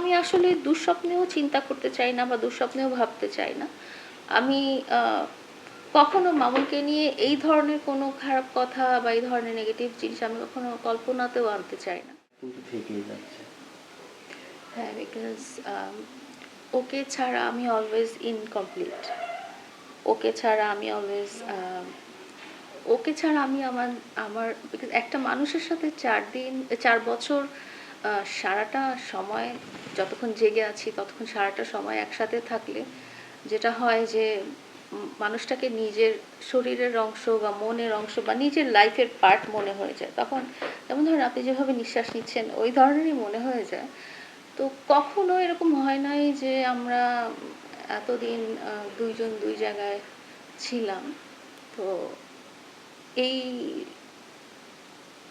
আমি আসলে দুঃস্বপ্নেও চিন্তা করতে চাই না বা দুঃস্বপ্নেও ভাবতে চাই না। আমি কখনো মামুনকে নিয়ে এই ধরনের কোনো খারাপ কথা বা এই ধরনের নেগেটিভ জিনিস আমি কখনো কল্পনাতেও আনতে চাই না। কিন্তু থেকেই যাচ্ছে। হ্যাঁ বিকজ ওকে ছাড়া আমি অলওয়েজ ইনকমপ্লিট ওকে ছাড়া আমি অলওয়েজ ওকে ছাড়া আমি আমার আমার একটা মানুষের সাথে চার দিন চার বছর সারাটা সময়, যতক্ষণ জেগে আছি, ততক্ষণ সারাটা সময় একসাথে থাকলে যেটা হয় যে মানুষটাকে নিজের শরীরের অংশ বা মনের অংশ বা নিজের লাইফের পার্ট মনে হয়ে যায়। তখন যেমন ধরেন আপনি যেভাবে নিঃশ্বাস নিচ্ছেন, ওই ধরনেরই মনে হয়ে যায়। তো কখনো এরকম হয় নাই যে, আমরা এতদিন দুইজন দুই জায়গায় ছিলাম। তো এই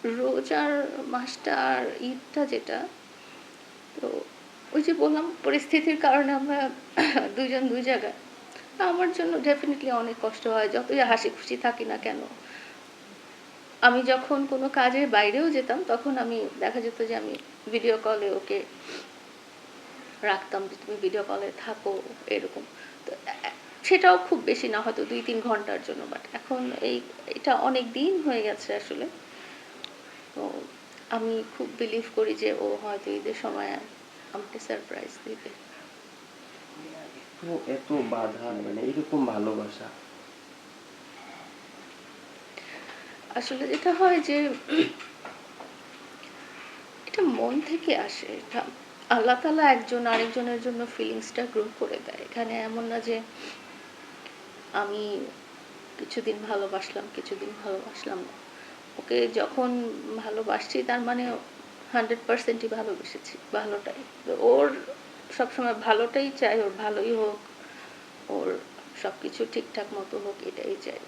রোজার মাসটা আর ঈদটা যেটা, তো ওই যে বললাম পরিস্থিতির কারণে আমরা দুইজন দুই জায়গায়। আমার জন্য ডেফিনেটলি অনেক কষ্ট হয়, যতই হাসি খুশি থাকি না কেন। আমি যখন কোনো কাজের বাইরেও যেতাম, তখন আমি দেখা যেত যে আমি ভিডিও কলে ওকে রাখতাম যে তুমি ভিডিও কলে থাকো, এরকম। তো সেটাও খুব বেশি না, হয়তো দুই তিন ঘণ্টার জন্য বাট এখন এই, এটা অনেক দিন হয়ে গেছে আসলে। তো আমি খুব বিলিভ করি যে ও হয়তো ঈদের সময় আমাকে সারপ্রাইজ দিবে। এত বাধা মানে এরকম ভালোবাসা। আসলে যেটা হয় যে এটা মন থেকে আসে। এটা আল্লাহ তালা একজন আরেকজনের জন্য ফিলিংসটা গ্রো করে দেয়। এখানে এমন না যে আমি কিছুদিন ভালোবাসলাম কিছুদিন ভালোবাসলাম না। ওকে যখন ভালোবাসছি তার মানে হান্ড্রেড পার্সেন্টই ভালোবেসেছি ভালোটাই। ওর সবসময় ভালোটাই চাই ওর ভালোই হোক ওর সব কিছু ঠিকঠাক মতো হোক এটাই চাই।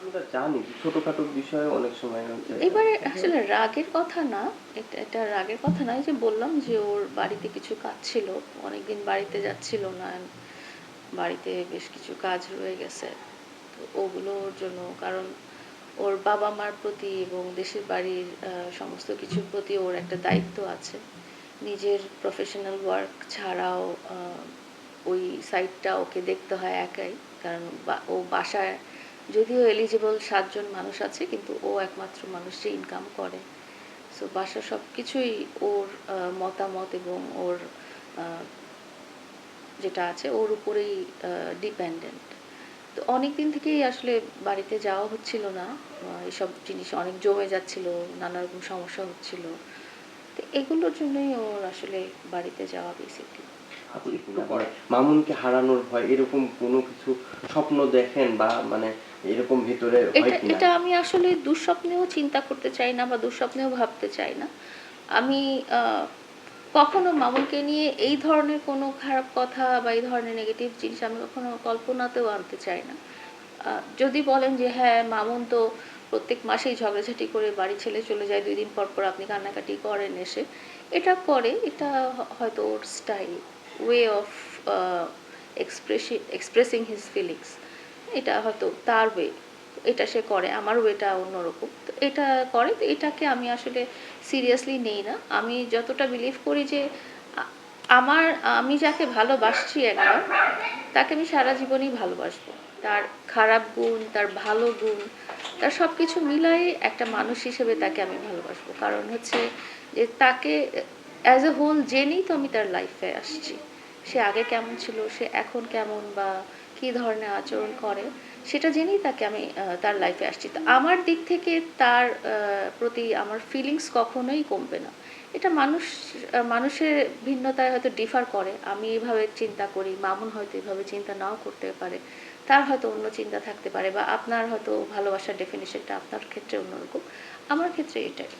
আমরা জানি ছোটখাটো বিষয়ে অনেক সময় এবারে আসলে রাগের কথা না এটা এটা রাগের কথা নয় যে বললাম যে ওর বাড়িতে কিছু কাজ ছিল অনেকদিন বাড়িতে যাচ্ছিল না বাড়িতে বেশ কিছু কাজ রয়ে গেছে। তো ওগুলোর জন্য কারণ ওর বাবা মার প্রতি এবং দেশের বাড়ির সমস্ত কিছুর প্রতি ওর একটা দায়িত্ব আছে। নিজের প্রফেশনাল ওয়ার্ক ছাড়াও ওই সাইটটা ওকে দেখতে হয় একাই। কারণ ও বাসায় যদিও এলিজিবল সাতজন মানুষ আছে, কিন্তু ও একমাত্র মানুষ যে ইনকাম করে। সো বাসার সব কিছুই ওর মতামত এবং ওর যেটা আছে, ওর উপরেই ডিপেন্ডেন্ট তো অনেক দিন থেকেই আসলে বাড়িতে যাওয়া হচ্ছিল না। এসব জিনিস অনেক জমে যাচ্ছিল নানা রকম সমস্যা হচ্ছিল। তো এগুলোর জন্যই ওর আসলে বাড়িতে যাওয়া বেসিকলি মামুনকে হারানোর ভয় এরকম কোনো কিছু স্বপ্ন দেখেন বা মানে এরকম ভিতরে এটা এটা আমি আসলে দুঃস্বপ্নেও চিন্তা করতে চাই না বা দুঃস্বপ্নেও ভাবতে চাই না। আমি আহ, কখনো মামুনকে নিয়ে এই ধরনের কোনো খারাপ কথা বা এই ধরনের নেগেটিভ জিনিস আমি কখনো কল্পনাতেও আনতে চাই না। যদি বলেন যে হ্যাঁ মামুন তো প্রত্যেক মাসেই ঝগড়াঝাটি করে বাড়ি ছেড়ে চলে যায়, দুই দিন পর পর আপনি কান্নাকাটি করেন এসে। এটা করে, এটা হয়তো ওর স্টাইল ওয়ে অফ এক্সপ্রেসি এক্সপ্রেসিং হিজ ফিলিংস এটা হয়তো তার ওয়ে এটা সে করে আমার ওয়েটা অন্যরকম। তো এটা করে, তো এটাকে আমি আসলে সিরিয়াসলি নেই না। আমি যতটা বিলিভ করি যে আমার, আমি যাকে ভালোবাসছি একবার, তাকে আমি সারা জীবনই ভালোবাসবো। তার খারাপ গুণ, তার ভালো গুণ, তার সব কিছু মিলাই একটা মানুষ হিসেবে তাকে আমি ভালোবাসবো। কারণ হচ্ছে যে, তাকে অ্যাজ এ হোল জেনেই তো আমি তার লাইফে আসছি। সে আগে কেমন ছিল, সে এখন কেমন বা কী ধরনের আচরণ করে। সেটা জেনেই তাকে আমি তার লাইফে আসছি। তো আমার দিক থেকে তার প্রতি আমার ফিলিংস কখনোই কমবে না। এটা মানুষ, মানুষের ভিন্নতায় হয়তো ডিফার করে। আমি এভাবে চিন্তা করি, মামুন হয়তো এভাবে চিন্তা নাও করতে পারে। তার হয়তো অন্য চিন্তা থাকতে পারে বা আপনার হয়তো ভালোবাসার ডেফিনেশনটা আপনার ক্ষেত্রে অন্যরকম। আমার ক্ষেত্রে এটাই।